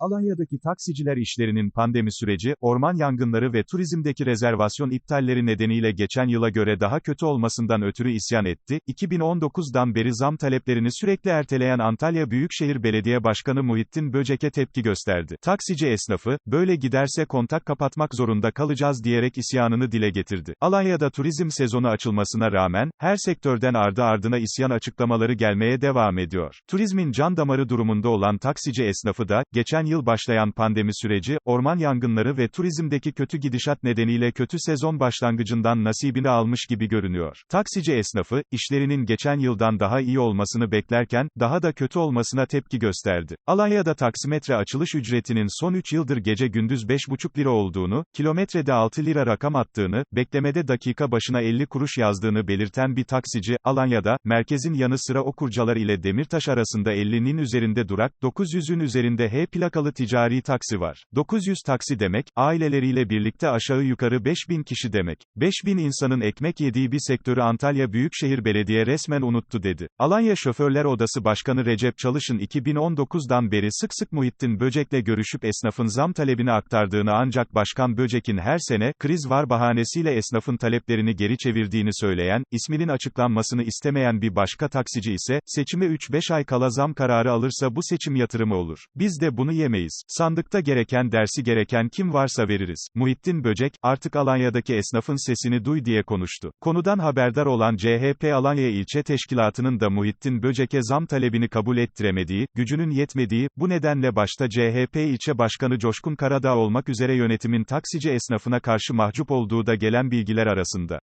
Alanya'daki taksiciler işlerinin pandemi süreci, orman yangınları ve turizmdeki rezervasyon iptalleri nedeniyle geçen yıla göre daha kötü olmasından ötürü isyan etti. 2019'dan beri zam taleplerini sürekli erteleyen Antalya Büyükşehir Belediye Başkanı Muhittin Böcek'e tepki gösterdi. Taksici esnafı, böyle giderse kontak kapatmak zorunda kalacağız diyerek isyanını dile getirdi. Alanya'da turizm sezonu açılmasına rağmen, her sektörden ardı ardına isyan açıklamaları gelmeye devam ediyor. Turizmin can damarı durumunda olan taksici esnafı da, geçen yıl başlayan pandemi süreci, orman yangınları ve turizmdeki kötü gidişat nedeniyle kötü sezon başlangıcından nasibini almış gibi görünüyor. Taksici esnafı, işlerinin geçen yıldan daha iyi olmasını beklerken, daha da kötü olmasına tepki gösterdi. Alanya'da taksimetre açılış ücretinin son 3 yıldır gece gündüz 5,5 lira olduğunu, kilometrede 6 lira rakam attığını, beklemede dakika başına 50 kuruş yazdığını belirten bir taksici, Alanya'da, merkezin yanı sıra Okurcalar ile Demirtaş arasında 50'nin üzerinde durak, 900'ün üzerinde H plakalı ticari taksi var. 900 taksi demek, aileleriyle birlikte aşağı yukarı 5000 kişi demek. 5000 insanın ekmek yediği bir sektörü Antalya Büyükşehir Belediye resmen unuttu dedi. Alanya Şoförler Odası Başkanı Recep Çalış'ın 2019'dan beri sık sık Muhittin Böcek'le görüşüp esnafın zam talebini aktardığını ancak Başkan Böcek'in her sene, kriz var bahanesiyle esnafın taleplerini geri çevirdiğini söyleyen, isminin açıklanmasını istemeyen bir başka taksici ise, seçime 3-5 ay kala zam kararı alırsa bu seçim yatırımı olur. Biz de bunu yemeyiz. Sandıkta gereken dersi gereken kim varsa veririz. Muhittin Böcek, artık Alanya'daki esnafın sesini duy diye konuştu. Konudan haberdar olan CHP Alanya İlçe Teşkilatı'nın da Muhittin Böcek'e zam talebini kabul ettiremediği, gücünün yetmediği, bu nedenle başta CHP İlçe Başkanı Coşkun Karadağ olmak üzere yönetimin taksici esnafına karşı mahcup olduğu da gelen bilgiler arasında.